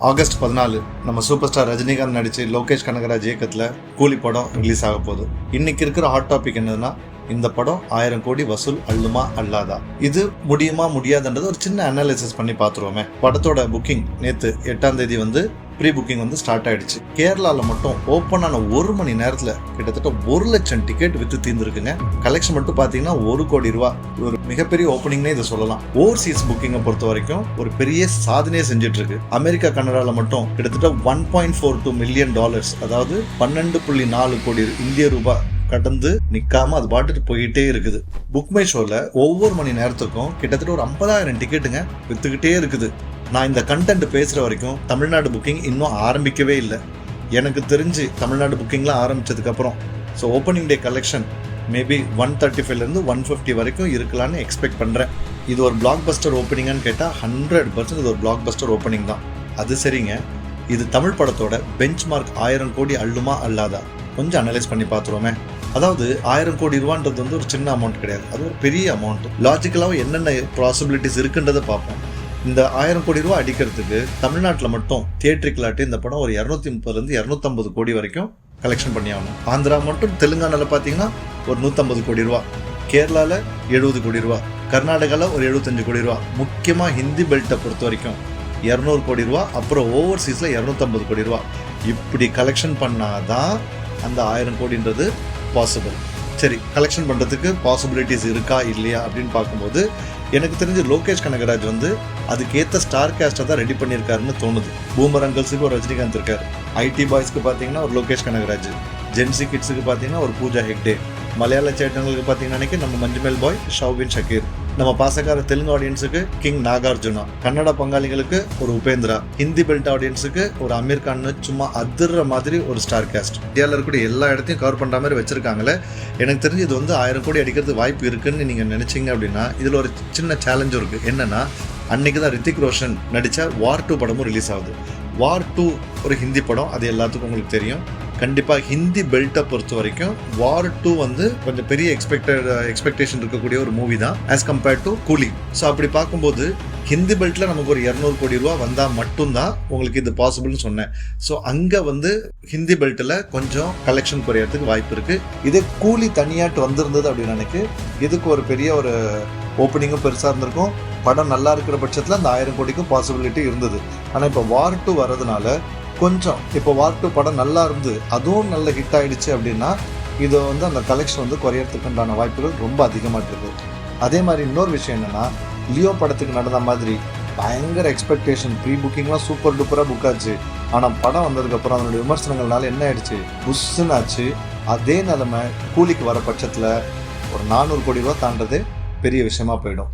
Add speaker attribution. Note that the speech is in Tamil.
Speaker 1: ஆகஸ்ட் பதினாலு நம்ம சூப்பர் ஸ்டார் ரஜினிகாந்த் நடிச்சு லோகேஷ் கனகராஜ் இயக்கத்தில் கூலி படம் ரிலீஸ் ஆக போகுது. இன்னைக்கு இருக்கிற ஹாட் டாபிக் என்னதுன்னா இந்த படம் ஆயிரம் கோடி வசூல் அள்ளுமா அல்லாதா? இது முடியுமா முடியாதுன்றது ஒரு சின்ன அனாலிசிஸ் பண்ணி பார்த்துருவோமே. படத்தோட புக்கிங் நேற்று எட்டாம் தேதி வந்து ப்ரீ புக்கிங் வந்து ஸ்டார்ட் ஆயிடுச்சு. கேரளாவில் மட்டும் ஓப்பன் ஆன ஒரு மணி நேரத்தில் கிட்டத்தட்ட ஒரு லட்சம் டிக்கெட் வித்து தீர்ந்துருக்குங்க. கலெக்ஷன் மட்டும் பார்த்தீங்கன்னா ஒரு கோடி ரூபா. ஒரு மிகப்பெரிய ஓப்பனிங்னே இதை சொல்லலாம். ஓவர்சீஸ் புக்கிங்கை பொறுத்த வரைக்கும் ஒரு பெரிய சாதனையே செஞ்சுட்டு இருக்கு அமெரிக்கா கனடாவில் மட்டும் கிட்டத்தட்ட one point four two million dollars அதாவது பன்னெண்டு புள்ளி நாலு கோடி இந்திய ரூபாய் கடந்து நிக்காம அது பாட்டுட்டு போயிட்டே இருக்குது. புக் மை ஷோல ஒவ்வொரு மணி நேரத்துக்கும் கிட்டத்தட்ட ஒரு ஐம்பதாயிரம் டிக்கெட்டுங்க வித்துக்கிட்டே இருக்குது. நான் இந்த கண்டென்ட் பேசுகிற வரைக்கும் தமிழ்நாடு புக்கிங் இன்னும் ஆரம்பிக்கவே இல்லை. எனக்கு தெரிஞ்சு தமிழ்நாடு புக்கிங்லாம் ஆரம்பித்ததுக்கப்புறம் so opening day collection maybe one thirty ஃபைவ்லேருந்து ஒன் ஃபிஃப்டி வரைக்கும் இருக்கலாம்னு எக்ஸ்பெக்ட் பண்ணுறேன் இது ஒரு பிளாக் பஸ்டர் ஓப்பனிங்கான்னு கேட்டால் ஹண்ட்ரட் பர்சன்ட் இது ஒரு பிளாக் பஸ்டர் ஓப்பனிங் தான். அது சரிங்க. இது தமிழ் படத்தோட பெஞ்ச் மார்க் ஆயிரம் கோடி அள்ளுமா அல்லாதா? கொஞ்சம் அனலைஸ் பண்ணி பார்த்துருவோமே அதாவது ஆயிரம் கோடி ரூபான்றது வந்து ஒரு சின்ன அமௌண்ட் கிடையாது. அது ஒரு பெரிய அமௌண்ட் லாஜிக்கலாகவும் என்னென்ன பாசிபிலிட்டிஸ் இருக்குன்றதை பார்ப்போம். இந்த ஆயிரம் கோடி ரூபா அடிக்கிறதுக்கு தமிழ்நாட்டில் மட்டும் தியேட்ரிக்கலாட்டு இந்த படம் ஒரு இரநூத்தி முப்பதுலேருந்து இரநூத்தம்பது கோடி வரைக்கும் கலெக்ஷன் பண்ணி ஆகணும் ஆந்திரா மட்டும் தெலுங்கானாவில் பார்த்தீங்கன்னா ஒரு நூற்றம்பது கோடி ரூபா. கேரளாவில் எழுபது கோடி ரூபா. கர்நாடகாவில் ஒரு எழுபத்தஞ்சு கோடி ரூபா. முக்கியமாக ஹிந்தி பெல்ட்டை பொறுத்த வரைக்கும் இரநூறு கோடி ரூபா அப்புறம் ஓவர்சீஸில் இரநூத்தம்பது கோடி ரூபா. இப்படி கலெக்ஷன் பண்ணாதான் அந்த ஆயிரம் கோடின்றது பாசிபிள் சரி கலெக்ஷன் பண்ணுறதுக்கு பாசிபிலிட்டிஸ் இருக்கா இல்லையா அப்படின்னு பார்க்கும்போது எனக்கு தெரிஞ்சு லோகேஷ் கனகராஜ் வந்து அதுக்கேற்ற ஸ்டார் கேஸ்ட்டை தான் ரெடி பண்ணியிருக்காருன்னு தோணுது. பூமர் அங்கிள்ஸுக்கு ஒரு ரஜினிகாந்த் இருக்கார். ஐடி பாய்ஸ்க்கு பார்த்தீங்கன்னா ஒரு லோகேஷ் கனகராஜ். ஜென்சி கிட்ஸுக்கு பார்த்தீங்கன்னா ஒரு பூஜா ஹெக்டே மலையாள சேட்டங்களுக்கு பார்த்தீங்கன்னா அன்னைக்கு நம்ம மஞ்சுமேல் பாய் ஷௌபின் ஷக்கீர். நம்ம பாசக்கார தெலுங்கு ஆடியன்ஸுக்கு கிங் நாகார்ஜுனா. கன்னட பங்காளிகளுக்கு ஒரு உபேந்திரா. ஹிந்தி பெல்ட் ஆடியன்ஸுக்கு ஒரு அமீர் கான் சும்மா அதிர்ற மாதிரி ஒரு ஸ்டார் கேஸ்ட் இந்தியாவில் இருக்கக்கூடிய எல்லா இடத்தையும் கவர் பண்ணுற மாதிரி வச்சிருக்காங்களே. எனக்கு தெரிஞ்சு இது வந்து ஆயிரம் கோடி அடிக்கிறது வாய்ப்பு இருக்குன்னு நீங்கள் நினச்சிங்க அப்படின்னா இதில் ஒரு சின்ன சேலஞ்சும் இருக்குது என்னென்னா அன்னைக்கு தான் ரித்திக் ரோஷன் நடித்த வார் டூ படமும் ரிலீஸ் ஆகுது. வார் டூ ஒரு ஹிந்தி படம் அது எல்லாத்துக்கும் உங்களுக்கு தெரியும். கண்டிப்பாக ஹிந்தி பெல்ட்டை பொறுத்த வரைக்கும் வார் டூ வந்து கொஞ்சம் பெரிய எக்ஸ்பெக்டட் எக்ஸ்பெக்டேஷன் இருக்கக்கூடிய ஒரு மூவி தான் as compared to Coolie so அப்படி பார்க்கும்போது ஹிந்தி பெல்ட்டில் நமக்கு ஒரு இரநூறு கோடி ரூபா வந்தால் மட்டும்தான் உங்களுக்கு இது பாசிபிள்னு சொன்னேன். ஸோ அங்கே வந்து ஹிந்தி பெல்ட்டில் கொஞ்சம் கலெக்ஷன் குறையறதுக்கு வாய்ப்பு இருக்குது இதே கூலி தனியாட்டு வந்திருந்தது அப்படின்னு எனக்கு இதுக்கு ஒரு பெரிய ஒரு ஓப்பனிங்கும் பெருசாக இருந்திருக்கும். படம் நல்லா இருக்கிற பட்சத்தில் அந்த ஆயிரம் கோடிக்கும் பாசிபிலிட்டி இருந்தது. ஆனால் இப்போ வார் டூ வர்றதுனால கொஞ்சம் இப்போ வார் டூ படம் நல்லா இருந்து அதுவும் நல்ல ஹிட் ஆகிடுச்சு அப்படின்னா இது வந்து அந்த கலெக்ஷன் வந்து குறையறதுக்குண்டான வாய்ப்புகள் ரொம்ப அதிகமாக இருக்குது அதே மாதிரி இன்னொரு விஷயம் என்னென்னா லியோ படத்துக்கு நடந்த மாதிரி பயங்கர எக்ஸ்பெக்டேஷன் ப்ரீ புக்கிங்லாம் சூப்பர் டூப்பராக புக் ஆச்சு. ஆனால் படம் வந்ததுக்கப்புறம் அதனுடைய விமர்சனங்கள்னால என்ன ஆயிடுச்சு? புஷ்ஷுன்னு ஆச்சு. அதே நிலைமை கூலிக்கு வர பட்சத்தில் ஒரு நானூறு கோடி ரூபா தாண்டது பெரிய விஷயமா போயிடும்.